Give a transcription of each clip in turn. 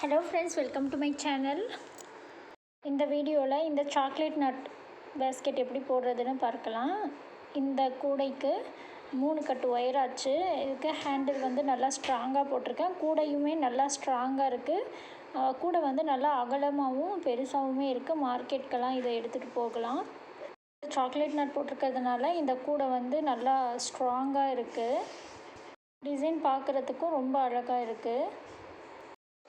Hello friends welcome to my channel இந்த வீடியோவில் இந்த சாக்லேட் நட் பேஸ்கெட் எப்படி போடுறதுன்னு பார்க்கலாம். இந்த கூடைக்கு மூணு கட்டு ஒயராச்சு இதுக்கு ஹேண்டில் வந்து நல்லா ஸ்ட்ராங்காக போட்டிருக்கேன். கூடையுமே நல்லா ஸ்ட்ராங்காக இருக்குது கூடை வந்து நல்லா அகலமாகவும் பெருசாகவுமே இருக்குது மார்க்கெட்டுக்கெல்லாம் இதை எடுத்துகிட்டு போகலாம். சாக்லேட் நட் போட்டிருக்கிறதுனால இந்த கூடை வந்து நல்லா ஸ்ட்ராங்காக இருக்குது டிசைன் பார்க்குறதுக்கும் ரொம்ப அழகாக இருக்குது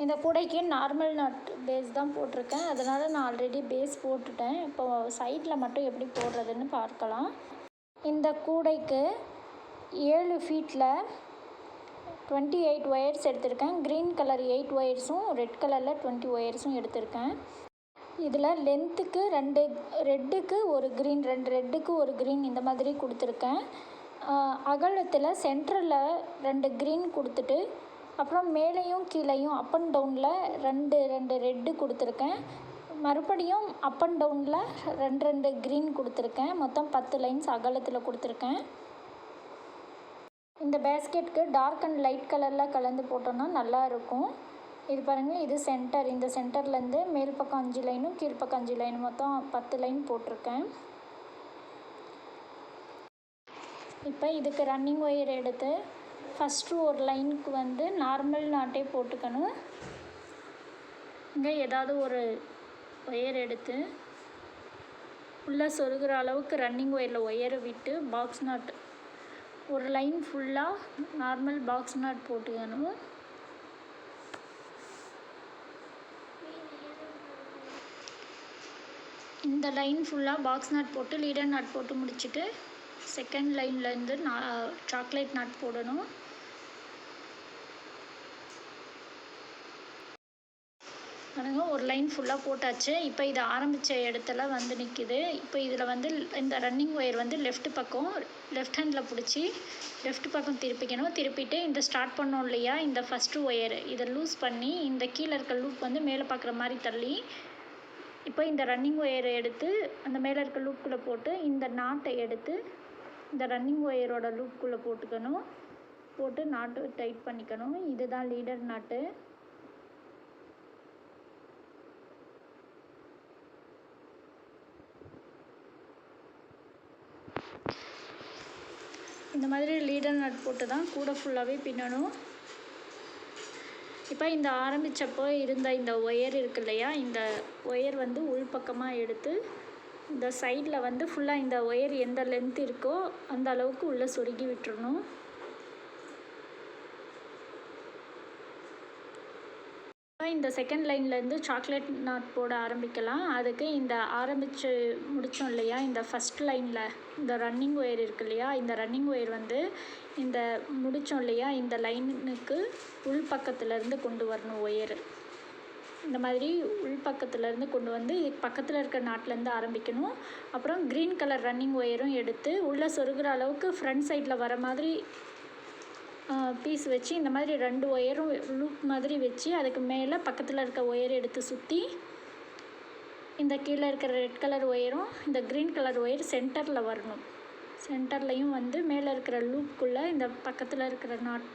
இந்த கூடைக்கு நார்மல் நட் பேஸ் தான் போட்டிருக்கேன். அதனால் நான் ஆல்ரெடி பேஸ் போட்டுட்டேன். இப்போ சைடில் மட்டும் எப்படி போடுறதுன்னு பார்க்கலாம். இந்த கூடைக்கு ஏழு ஃபீட்டில் டுவெண்ட்டி எயிட் ஒயர்ஸ் எடுத்திருக்கேன் க்ரீன் கலர் எயிட் ஒயர்ஸும் ரெட் கலரில் டுவெண்ட்டி ஒயர்ஸும் எடுத்திருக்கேன். இதில் லென்த்துக்கு ரெண்டு ரெட்டுக்கு ஒரு க்ரீன் ரெண்டு ரெட்டுக்கு ஒரு க்ரீன் இந்த மாதிரி கொடுத்துருக்கேன். அகலத்தில் சென்டரில் ரெண்டு க்ரீன் கொடுத்துட்டு அப்புறம் மேலேயும் கீழேயும் அப் அண்ட் டவுனில் ரெண்டு ரெண்டு ரெட்டு கொடுத்துருக்கேன். மறுபடியும் அப் அண்ட் டவுனில் ரெண்டு ரெண்டு க்ரீன் கொடுத்துருக்கேன். மொத்தம் பத்து லைன்ஸ் அகலத்தில் கொடுத்துருக்கேன். இந்த பேஸ்கெட்டுக்கு டார்க் அண்ட் லைட் கலரில் கலந்து போட்டோன்னா நல்லா இருக்கும். இது பாருங்கள் இது சென்டர் இந்த சென்டர்லேருந்து மேல் பக்கம் அஞ்சு லைனும் கீழ்ப்பக்கம் அஞ்சு லைன் மொத்தம் பத்து லைன் போட்டிருக்கேன். இப்போ இதுக்கு ரன்னிங் ஒயர் எடுத்து ஃபஸ்ட்டு ஒரு லைனுக்கு வந்து நார்மல் நாட்டே போட்டுக்கணும். இங்கே ஏதாவது ஒரு ஒயர் எடுத்து உள்ளே சொருகிற அளவுக்கு ரன்னிங் ஒயரில் ஒயரை விட்டு பாக்ஸ் நாட் ஒரு லைன் ஃபுல்லாக நார்மல் பாக்ஸ் நாட் போட்டுக்கணும். இந்த லைன் ஃபுல்லாக பாக்ஸ் நாட் போட்டு லீடர் நாட் போட்டு முடிச்சுட்டு செகண்ட் லைன்லேருந்து நான் சாக்லேட் நாட் போடணும். பாருங்க ஒரு லைன் ஃபுல்லாக போட்டாச்சு. இப்போ இது ஆரம்பித்த இடத்துல வந்து நிற்கிது இப்போ இதில் வந்து இந்த ரன்னிங் ஒயர் வந்து லெஃப்ட் பக்கம் லெஃப்ட் ஹேண்டில் பிடிச்சி லெஃப்ட் பக்கம் திருப்பிக்கணும். திருப்பிட்டு இந்த ஸ்டார்ட் பண்ணோம் இல்லையா? இந்த ஃபஸ்ட்டு ஒயர் இதை லூஸ் பண்ணி இந்த கீழே இருக்க லூப் வந்து மேலே பார்க்குற மாதிரி தள்ளி இப்போ இந்த ரன்னிங் ஒயரை எடுத்து அந்த மேலே இருக்க லூப்புக்குள்ளே போட்டு இந்த நாட்டை எடுத்து இந்த ரன்னிங் ஒயரோட லூப்புக்குள்ளே போட்டுக்கணும். போட்டு நாட்டு டைட் பண்ணிக்கணும். இதுதான் லீடர் நாட்டு இந்த மாதிரி லீடர் நட் போட்டு தான் கூட ஃபுல்லாகவே பின்னணும். இப்போ இந்த ஆரம்பித்தப்போ இருந்த இந்த ஒயர் இருக்கு இல்லையா இந்த ஒயர் வந்து உள்பக்கமாக எடுத்து இந்த சைடில் வந்து ஃபுல்லாக இந்த ஒயர் எந்த லென்த் இருக்கோ அந்த அளவுக்கு உள்ளே சொருகி விட்டுறணும். இந்த செகண்ட் லைன்லேருந்து சாக்லேட் நாட் போட ஆரம்பிக்கலாம். அதுக்கு இந்த ஆரம்பித்து முடித்தோம் இல்லையா? இந்த ஃபஸ்ட் லைனில் இந்த ரன்னிங் ஒயர் இருக்கு இல்லையா? இந்த ரன்னிங் ஒயர் வந்து இந்த முடித்தோம் இல்லையா? இந்த லைனுக்கு உள் பக்கத்துலேருந்து கொண்டு வரணும் ஒயர் இந்த மாதிரி உள் பக்கத்துலேருந்து கொண்டு வந்து பக்கத்தில் இருக்கிற நாட்டிலேருந்து ஆரம்பிக்கணும். அப்புறம் க்ரீன் கலர் ரன்னிங் ஒயரும் எடுத்து உள்ளே சொருகிற அளவுக்கு ஃப்ரண்ட் சைடில் வர மாதிரி பீஸ் வச்சு இந்த மாதிரி ரெண்டு ஒயரும் லூப் மாதிரி வச்சு அதுக்கு மேலே பக்கத்தில் இருக்க ஒயர் எடுத்து சுற்றி இந்த கீழே இருக்கிற ரெட் கலர் ஒயரும் இந்த க்ரீன் கலர் ஒயர் சென்டரில் வரணும். சென்டர்லையும் வந்து மேலே இருக்கிற லூப்புக்குள்ளே இந்த பக்கத்தில் இருக்கிற நாட்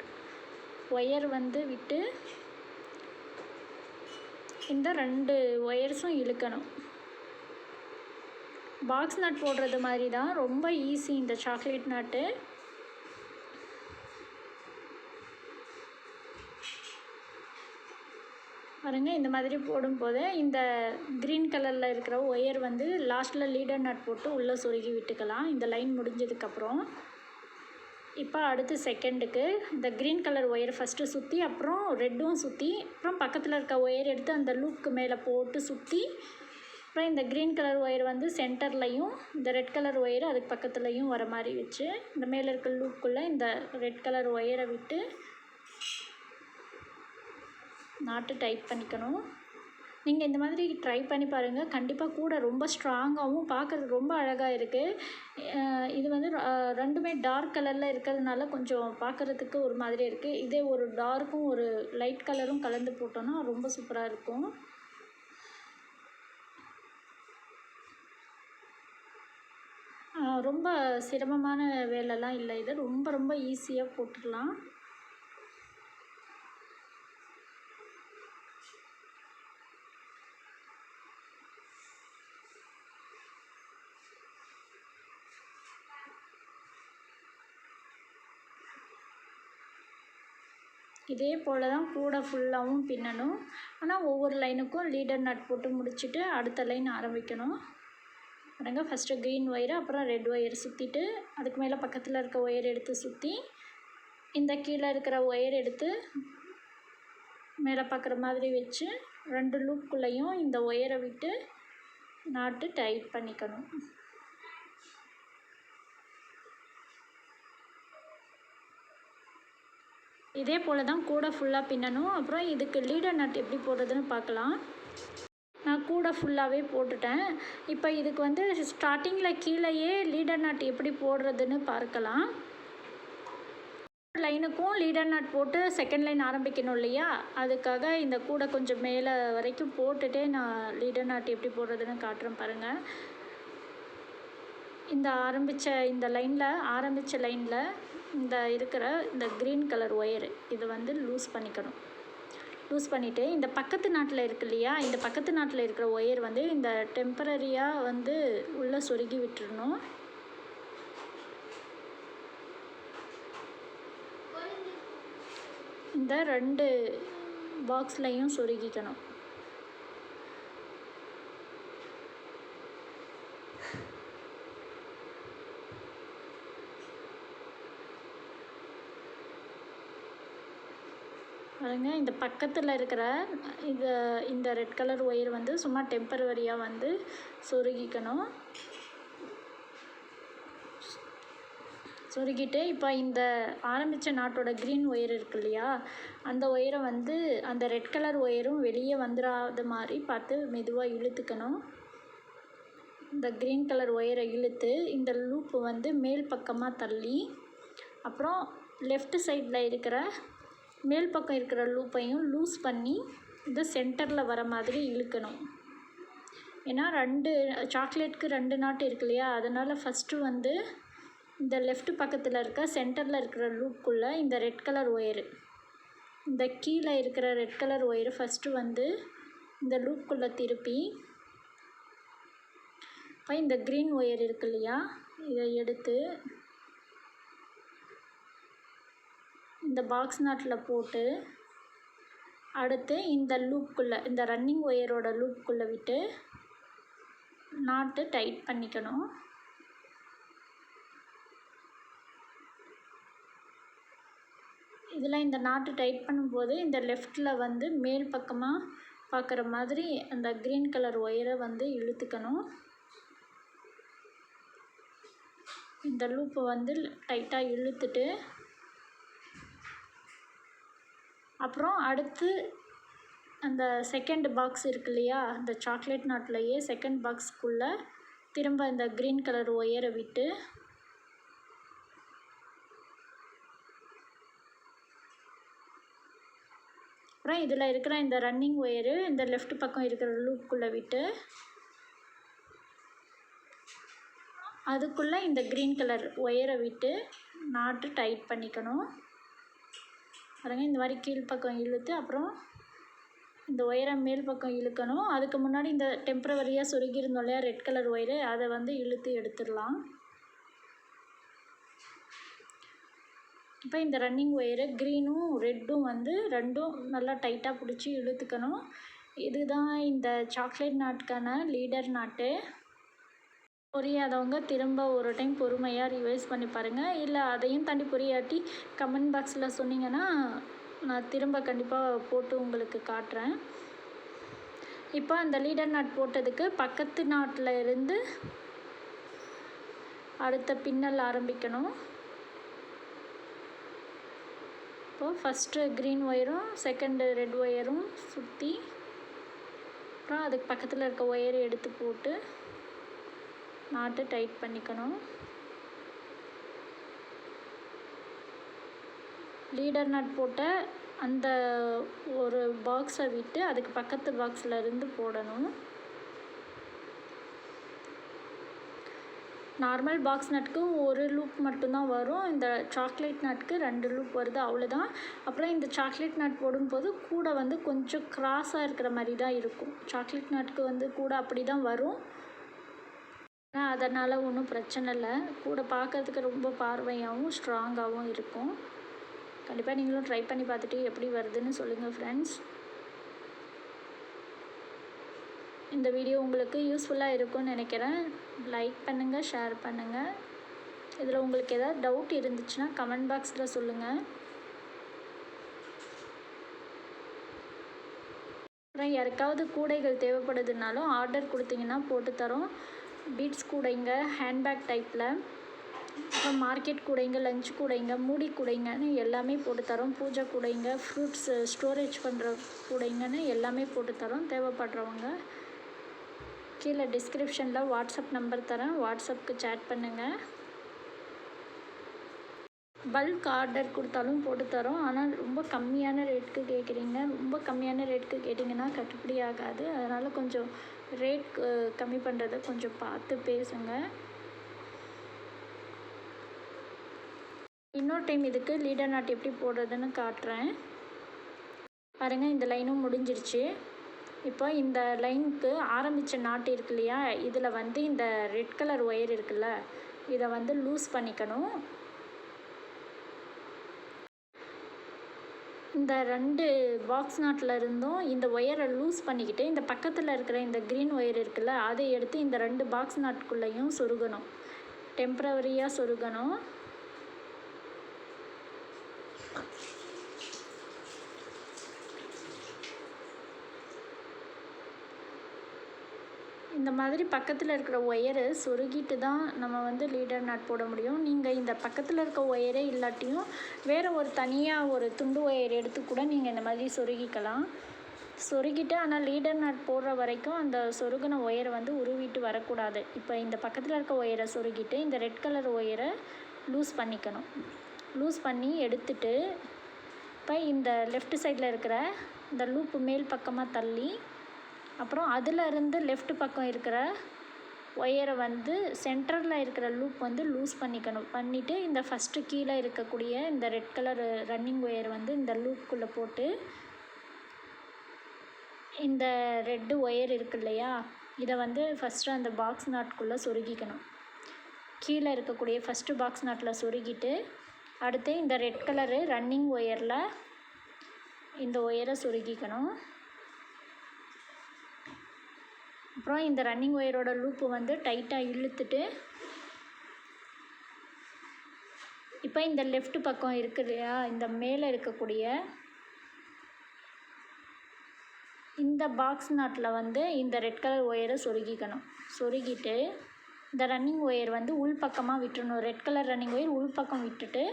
ஒயர் வந்து விட்டு இந்த ரெண்டு ஒயர்ஸும் இழுக்கணும். பாக்ஸ் நட் போடுறது மாதிரி தான் ரொம்ப ஈஸி இந்த சாக்லேட் நாட்டு பாருங்கள் இந்த மாதிரி போடும்போது இந்த க்ரீன் கலரில் இருக்கிற ஒயர் வந்து லாஸ்ட்டில் லீடர் நட் போட்டு உள்ளே சொருகி விட்டுக்கலாம். இந்த லைன் முடிஞ்சதுக்கப்புறம் இப்போ அடுத்து செகண்டுக்கு இந்த க்ரீன் கலர் ஒயர் ஃபஸ்ட்டு சுற்றி அப்புறம் ரெட்டும் சுற்றி அப்புறம் பக்கத்தில் இருக்க ஒயர் எடுத்து அந்த லூப்க்கு மேலே போட்டு சுற்றி அப்புறம் இந்த க்ரீன் கலர் ஒயர் வந்து சென்டர்லையும் இந்த ரெட் கலர் ஒயர் அதுக்கு பக்கத்துலையும் வர மாதிரி வச்சு இந்த மேலே இருக்க லூப்புக்குள்ளே இந்த ரெட் கலர் ஒயரை விட்டு நாட்டு டைட் பண்ணிக்கணும். நீங்கள் இந்த மாதிரி ட்ரை பண்ணி பாருங்கள் கண்டிப்பாக கூட ரொம்ப ஸ்ட்ராங்காகவும் பார்க்குறதுக்கு ரொம்ப அழகாக இருக்குது இது வந்து ரெண்டுமே டார்க் கலரில் இருக்கிறதுனால கொஞ்சம் பார்க்குறதுக்கு ஒரு மாதிரி இருக்குது இதே ஒரு டார்க்கும் ஒரு லைட் கலரும் கலந்து போட்டோன்னா ரொம்ப சூப்பராக இருக்கும். ரொம்ப சிரமமான வேலைலாம் இல்லை இது. ரொம்ப ரொம்ப ஈஸியாக போட்டுடலாம். இதே போல் தான் கூட ஃபுல்லாகவும் பின்னணும். ஆனால் ஒவ்வொரு லைனுக்கும் லீடர் நட் போட்டு முடிச்சுட்டு அடுத்த லைன் ஆரம்பிக்கணும். பாருங்க ஃபஸ்ட்டு க்ரீன் ஒயரு அப்புறம் ரெட் ஒயர் சுற்றிட்டு அதுக்கு மேலே பக்கத்தில் இருக்க ஒயர் எடுத்து சுற்றி இந்த கீழே இருக்கிற ஒயர் எடுத்து மேலே பார்க்குற மாதிரி வச்சு ரெண்டு லூப்புக்குள்ளேயும் இந்த ஒயரை விட்டு நாட்டு டைட் பண்ணிக்கணும். இதே போல் தான் கூடை ஃபுல்லாக பின்னணும். அப்புறம் இதுக்கு லீடர் நட் எப்படி போடுறதுன்னு பார்க்கலாம். நான் கூடை ஃபுல்லாகவே போட்டுட்டேன். இப்போ இதுக்கு வந்து ஸ்டார்டிங்கில் கீழேயே லீடர் நட் எப்படி போடுறதுன்னு பார்க்கலாம். லைனுக்கும் லீடர் நட் போட்டு செகண்ட் லைன் ஆரம்பிக்கணும் இல்லையா? அதுக்காக இந்த கூடை கொஞ்சம் மேலே வரைக்கும் போட்டுட்டே நான் லீடர் நாட் எப்படி போடுறதுன்னு காட்டுறேன் பாருங்கள் இந்த ஆரம்பித்த இந்த லைனில் ஆரம்பித்த லைனில் இந்த இருக்கிற இந்த க்ரீன் கலர் ஒயரு இது வந்து லூஸ் பண்ணிக்கணும். லூஸ் பண்ணிவிட்டு இந்த பக்கத்து நாட்டில் இருக்கு இல்லையா இந்த பக்கத்து நாட்டில் இருக்கிற ஒயர் வந்து இந்த டெம்பரரியாக வந்து உள்ளே சொருகி விட்டுறணும். இந்த ரெண்டு பாக்ஸ்லையும் சொருகிக்கணும். பாருங்க இந்த பக்கத்தில் இருக்கிற இது இந்த ரெட் கலர் ஒயர் வந்து சும்மா டெம்பரவரியாக வந்து சொருகிக்கணும். சொருகிட்டு இப்போ இந்த ஆரம்பித்த நாட்டோட க்ரீன் ஒயர் இருக்கு இல்லையா அந்த ஒயரை வந்து அந்த ரெட் கலர் ஒயரும் வெளியே வந்துடாத மாதிரி பார்த்து மெதுவாக இழுத்துக்கணும். இந்த க்ரீன் கலர் ஒயரை இழுத்து இந்த லூப்பு வந்து மேல் பக்கமாக தள்ளி அப்புறம் லெஃப்ட் சைடில் இருக்கிற மேல் பக்கம் இருக்கிற லூப்பையும் லூஸ் பண்ணி இது சென்டரில் வர மாதிரி இழுக்கணும். ஏன்னா ரெண்டு சாக்லேட்க்கு ரெண்டு நாட்டு இருக்கு இல்லையா? அதனால் ஃபஸ்ட்டு வந்து இந்த லெஃப்ட் பக்கத்தில் இருக்க சென்டரில் இருக்கிற லூப்புக்குள்ளே இந்த ரெட் கலர் ஒயரு இந்த கீழே இருக்கிற ரெட் கலர் ஒயரு ஃபஸ்ட்டு வந்து இந்த லூப்புக்குள்ளே திருப்பி இப்போ இந்த க்ரீன் ஒயர் இருக்கு இல்லையா? இதை எடுத்து இந்த பாக்ஸ் நாட்டில் போட்டு அடுத்து இந்த லூப்புக்குள்ளே இந்த ரன்னிங் ஒயரோட லூப்புக்குள்ளே விட்டு நாட்டு டைட் பண்ணிக்கணும். இதில் இந்த நாட்டு டைட் பண்ணும்போது இந்த லெஃப்டில் வந்து மேல் பக்கமாக பார்க்குற மாதிரி அந்த க்ரீன் கலர் ஒயரை வந்து இழுத்துக்கணும். இந்த லூப்பை வந்து டைட்டாக இழுத்துட்டு அப்புறம் அடுத்து அந்த செகண்ட் பாக்ஸ் இருக்கு இல்லையா அந்த சாக்லேட் நாட்லேயே செகண்ட் பாக்ஸ்க்குள்ளே திரும்ப இந்த க்ரீன் கலர் ஒயரை விட்டு அப்புறம் இதில் இருக்கிற இந்த ரன்னிங் ஒயரு இந்த லெஃப்ட் பக்கம் இருக்கிற லூப்புக்குள்ளே விட்டு அதுக்குள்ளே இந்த க்ரீன் கலர் ஒயரை விட்டு நாட்டு டைட் பண்ணிக்கணும். பாருங்கள் இந்த மாதிரி கீழ்ப்பக்கம் இழுத்து அப்புறம் இந்த ஒயரை மேல் பக்கம் இழுக்கணும். அதுக்கு முன்னாடி இந்த டெம்ப்ரவரியாக சொருகியிருந்தோம் இல்லையா ரெட் கலர் ஒயரு அதை வந்து இழுத்து எடுத்துடலாம். இப்போ இந்த ரன்னிங் ஒயரு க்ரீனும் ரெட்டும் வந்து ரெண்டும் நல்லா டைட்டாக பிடிச்சி இழுத்துக்கணும். இதுதான் இந்த சாக்லேட் நாட்டுக்கான லீடர் நாட்டு புரியாதவங்க திரும்ப ஒரு டைம் பொறுமையாக ரிவைஸ் பண்ணி பாருங்கள் இல்லை அதையும் தாண்டி புரியாட்டி கமெண்ட் பாக்ஸில் சொன்னீங்கன்னா நான் திரும்ப கண்டிப்பாக போட்டு உங்களுக்கு காட்டுறேன். இப்போ அந்த லீடர் நாட் போட்டதுக்கு பக்கத்து நாட்டில் இருந்து அடுத்த பின்னல் ஆரம்பிக்கணும். இப்போது ஃபஸ்ட்டு க்ரீன் ஒயரும் செகண்டு ரெட் ஒயரும் சுற்றி அப்புறம் அதுக்கு பக்கத்தில் இருக்க ஒயரை எடுத்து போட்டு நாட்டு டைட் பண்ணிக்கணும். லீடர் நட் போட்ட அந்த ஒரு பாக்ஸை விட்டு அதுக்கு பக்கத்து பாக்ஸில் இருந்து போடணும். நார்மல் பாக்ஸ் நட்க்கு ஒரு லூப் மட்டும்தான் வரும். இந்த சாக்லேட் நட்க்கு ரெண்டு லூப் வருது அவ்வளோதான் அப்புறம் இந்த சாக்லேட் நட் போடும்போது கூட வந்து கொஞ்சம் க்ராஸாக இருக்கிற மாதிரி தான் இருக்கும் சாக்லேட் நட்க்கு வந்து கூட அப்படி தான் வரும். ஆனால் அதனால் ஒன்றும் பிரச்சனை இல்லை. கூட பார்க்கறதுக்கு ரொம்ப பார்வையாகவும் ஸ்ட்ராங்காகவும் இருக்கும். கண்டிப்பாக நீங்களும் ட்ரை பண்ணி பார்த்துட்டு எப்படி வருதுன்னு சொல்லுங்கள் ஃப்ரெண்ட்ஸ் இந்த வீடியோ உங்களுக்கு யூஸ்ஃபுல்லாக இருக்கும்னு நினைக்கிறேன். லைக் பண்ணுங்கள் ஷேர் பண்ணுங்கள் இதில் உங்களுக்கு எதாவது டவுட் இருந்துச்சுன்னா கமெண்ட் பாக்ஸில் சொல்லுங்கள் அப்புறம் யாருக்காவது கூடைகள் தேவைப்படுதுனாலும் ஆர்டர் கொடுத்தீங்கன்னா போட்டு தரோம். பீட்ஸ் கூடைங்க ஹேண்ட்பேக் டைப்பில் அப்புறம் மார்க்கெட் கூடைங்க லஞ்ச் கூடைங்க மூடி கூடைங்கன்னு எல்லாமே போட்டு தரோம். பூஜை கூடைங்க ஃப்ரூட்ஸ் ஸ்டோரேஜ் பண்ணுற கூடைங்கன்னு எல்லாமே போட்டு தரோம். தேவைப்படுறவங்க கீழே டிஸ்கிரிப்ஷனில் வாட்ஸ்அப் நம்பர் தரேன். வாட்ஸ்அப்புக்கு சேட் பண்ணுங்கள் பல்க் ஆர்டர் கொடுத்தாலும் போட்டு தரோம். ஆனால் ரொம்ப கம்மியான ரேட்டுக்கு கேட்குறீங்க. ரொம்ப கம்மியான ரேட்டுக்கு கேட்டிங்கன்னா கட்டுப்படி ஆகாது. அதனால் கொஞ்சம் ரேட் கம்மி பண்ணுறத கொஞ்சம் பார்த்து பேசுங்க. இன்னொரு டைம் இதுக்கு லீடர் நாட் எப்படி போடுறதுன்னு காட்டுறேன். பாருங்கள் இந்த லைனும் முடிஞ்சிருச்சு. இப்போ இந்த லைனுக்கு ஆரம்பித்த நாட்டு இருக்கு இல்லையா? இதில் வந்து இந்த ரெட் கலர் ஒயர் இருக்குல்ல இதை வந்து லூஸ் பண்ணிக்கணும். இந்த ரெண்டு பாக்ஸ் நாட்டில் இருந்தும் இந்த ஒயரை லூஸ் பண்ணிக்கிட்டு இந்த பக்கத்தில் இருக்கிற இந்த க்ரீன் ஒயர் இருக்குல்ல அதை எடுத்து இந்த ரெண்டு பாக்ஸ் நாட்குள்ளேயும் சொருகணும். டெம்ப்ரவரியாக சொருகணும். இந்த மாதிரி பக்கத்தில் இருக்கிற ஒயரை சொருகிட்டு தான் நம்ம வந்து லீடர் நாட் போட முடியும். நீங்கள் இந்த பக்கத்தில் இருக்க ஒயரே இல்லாட்டியும் வேறு ஒரு தனியாக ஒரு துண்டு ஒயர் எடுத்து கூட நீங்கள் இந்த மாதிரி சொருகிக்கலாம். சொருகிட்டு ஆனால் லீடர் நாட் போடுற வரைக்கும் அந்த சொருகின ஒயரை வந்து உருவிட்டு வரக்கூடாது. இப்போ இந்த பக்கத்தில் இருக்க ஒயரை சொருகிட்டு இந்த ரெட் கலர் ஒயரை லூஸ் பண்ணிக்கணும். லூஸ் பண்ணி எடுத்துட்டு இப்போ இந்த லெஃப்ட் சைடில் இருக்கிற இந்த லூப்பு மேல் பக்கமாக தள்ளி அப்புறம் அதிலிருந்து லெஃப்ட் பக்கம் இருக்கிற ஒயரை வந்து சென்டரில் இருக்கிற லூப் வந்து லூஸ் பண்ணிக்கணும். பண்ணிவிட்டு இந்த ஃபஸ்ட்டு கீழே இருக்கக்கூடிய இந்த ரெட் கலர் ரன்னிங் ஒயர் வந்து இந்த லூப்புக்குள்ளே போட்டு இந்த ரெட்டு ஒயர் இருக்கு இல்லையா? இதை வந்து ஃபஸ்ட்டு அந்த பாக்ஸ் நாட்குள்ளே சொருகிக்கணும். கீழே இருக்கக்கூடிய ஃபஸ்ட்டு பாக்ஸ் நாட்டில் சொருகிட்டு அடுத்து இந்த ரெட் கலரு ரன்னிங் ஒயரில் இந்த ஒயரை சொருகிக்கணும். அப்புறம் இந்த ரன்னிங் ஒயரோட லூப்பு வந்து டைட்டாக இழுத்துட்டு இப்போ இந்த லெஃப்ட் பக்கம் இருக்கு இல்லையா? இந்த மேலே இருக்கக்கூடிய இந்த பாக்ஸ் நாட்டில் வந்து இந்த ரெட் கலர் ஒயரை சொருகிக்கணும். சொருகிட்டு இந்த ரன்னிங் ஒயர் வந்து உள் பக்கமாக விட்டுறணும். ரெட் கலர் ரன்னிங் ஒயர் உள் பக்கம் விட்டுட்டு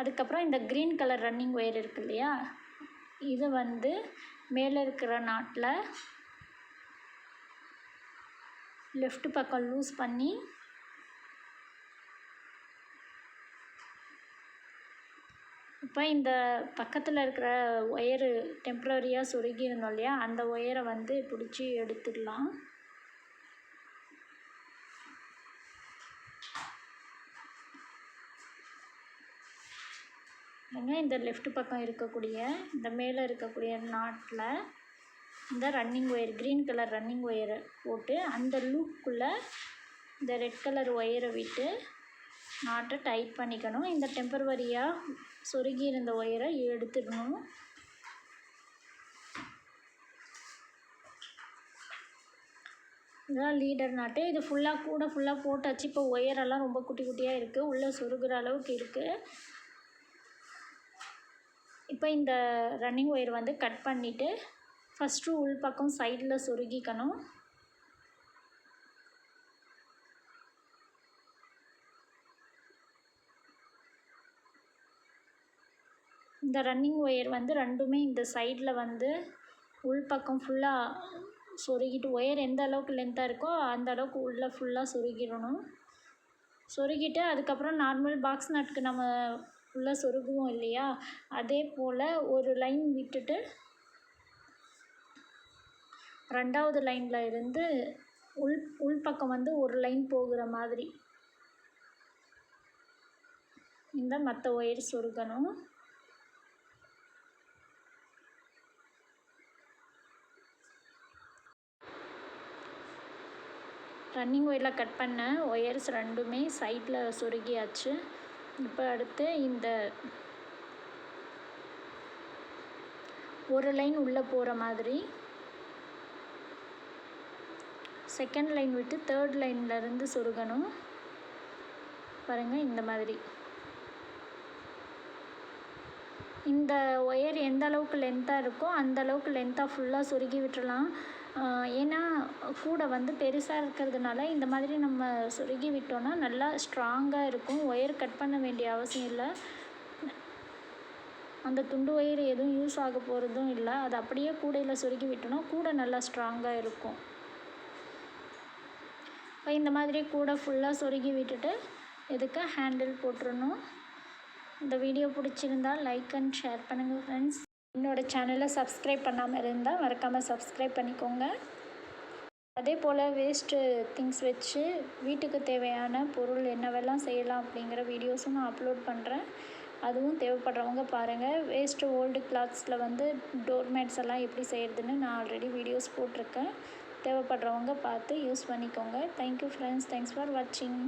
அதுக்கப்புறம் இந்த க்ரீன் கலர் ரன்னிங் ஒயர் இருக்கு இல்லையா? இது வந்து மேலே இருக்கிற நாட்டில் லெஃப்ட் பக்கம் லூஸ் பண்ணி இப்போ இந்த பக்கத்தில் இருக்கிற ஒயரு டெம்ப்ரரியாக சொருகி இருந்தோம் இல்லையா? அந்த ஒயரை வந்து பிடிச்சி எடுத்துடலாம் ஏங்க இந்த லெஃப்ட் பக்கம் இருக்கக்கூடிய இந்த மேலே இருக்கக்கூடிய நாட்டில் இந்த running wire green colour running ஒயரை போட்டு அந்த லூப்புக்குள்ளே இந்த ரெட் கலர் ஒயரை விட்டு நாட்டை டைட் பண்ணிக்கணும். இந்த டெம்பரவரியாக சொருகி இருந்த ஒயரை எடுத்துடணும். இதுதான் லீடர் நாட்டு இது ஃபுல்லாக கூட ஃபுல்லாக போட்டாச்சு. இப்போ ஒயரெல்லாம் ரொம்ப குட்டி குட்டியாக இருக்குது உள்ளே சொருகிற அளவுக்கு இருக்குது இப்போ இந்த ரன்னிங் ஒயர் வந்து கட் பண்ணிவிட்டு ஃபஸ்ட்டு உள் பக்கம் சைடில் சொருகிக்கணும். இந்த ரன்னிங் ஒயர் வந்து ரெண்டுமே இந்த சைடில் வந்து உள் பக்கம் ஃபுல்லாக சொருகிட்டு ஒயர் எந்த அளவுக்கு லென்த்தாக இருக்கோ அந்த அளவுக்கு உள்ளே ஃபுல்லாக சொருகிடணும். சொருகிட்டு அதுக்கப்புறம் நார்மல் பாக்ஸ் நட்டுக்கு நம்ம உள்ளே சொருகுவோம் இல்லையா? அதே போல் ஒரு லைன் விட்டுட்டு ரெண்டாவது லைனில் இருந்து உள் உள்பக்கம் வந்து ஒரு லைன் போகிற மாதிரி. இந்த மற்ற ஒயர் சொருகணும். ரன்னிங் ஒயரில் கட் பண்ண ஒயர்ஸ் ரெண்டுமே சைடில் சொருகியாச்சு. இப்போ அடுத்து இந்த ஒரு லைன் உள்ளே போகிற மாதிரி. செகண்ட் லைன் விட்டு தேர்ட் லைன்லேருந்து சொருகணும். பாருங்கள் இந்த மாதிரி. இந்த ஒயர் எந்த அளவுக்கு லென்த்தாக இருக்கோ அந்த அளவுக்கு லென்த்தாக ஃபுல்லாக சொருகி விட்டுறலாம். ஏன்னா கூடை வந்து பெருசாக இருக்கிறதுனால இந்த மாதிரி நம்ம சொருகி விட்டோன்னா நல்லா ஸ்ட்ராங்காக இருக்கும். ஒயர் கட் பண்ண வேண்டிய அவசியம் இல்லை. அந்த துண்டு ஒயர் எதுவும் யூஸ் ஆக போகிறதும் இல்லை. அது அப்படியே கூடையில் சொருகி விட்டோன்னா கூடை நல்லா ஸ்ட்ராங்காக இருக்கும். இப்போ இந்த மாதிரி கூடை ஃபுல்லாக சொருகி விட்டுட்டு இதுக்கு ஹேண்டில் போட்டுடணும் இந்த வீடியோ பிடிச்சிருந்தால் லைக் அண்ட் ஷேர் பண்ணுங்கள் ஃப்ரெண்ட்ஸ் என்னோடய சேனலை சப்ஸ்கிரைப் பண்ணாமல் இருந்தால் மறக்காமல் சப்ஸ்கிரைப் பண்ணிக்கோங்க. அதே போல் வேஸ்ட்டு திங்ஸ் வச்சு வீட்டுக்கு தேவையான பொருள் என்னவெல்லாம் செய்யலாம் அப்படிங்கிற வீடியோஸும் நான் அப்லோட் பண்ணுறேன் அதுவும் தேவைப்படுறவங்க பாருங்கள் வேஸ்ட்டு ஓல்டு கிளாத்ஸில் வந்து டோர்மேட்ஸ் எல்லாம் எப்படி செய்கிறதுன்னு நான் ஆல்ரெடி வீடியோஸ் போட்டிருக்கேன். தேவைப்படுறவங்க பார்த்து யூஸ் பண்ணிக்கோங்க. தேங்க்யூ ஃப்ரெண்ட்ஸ் தேங்க்ஸ் ஃபார் வாட்சிங்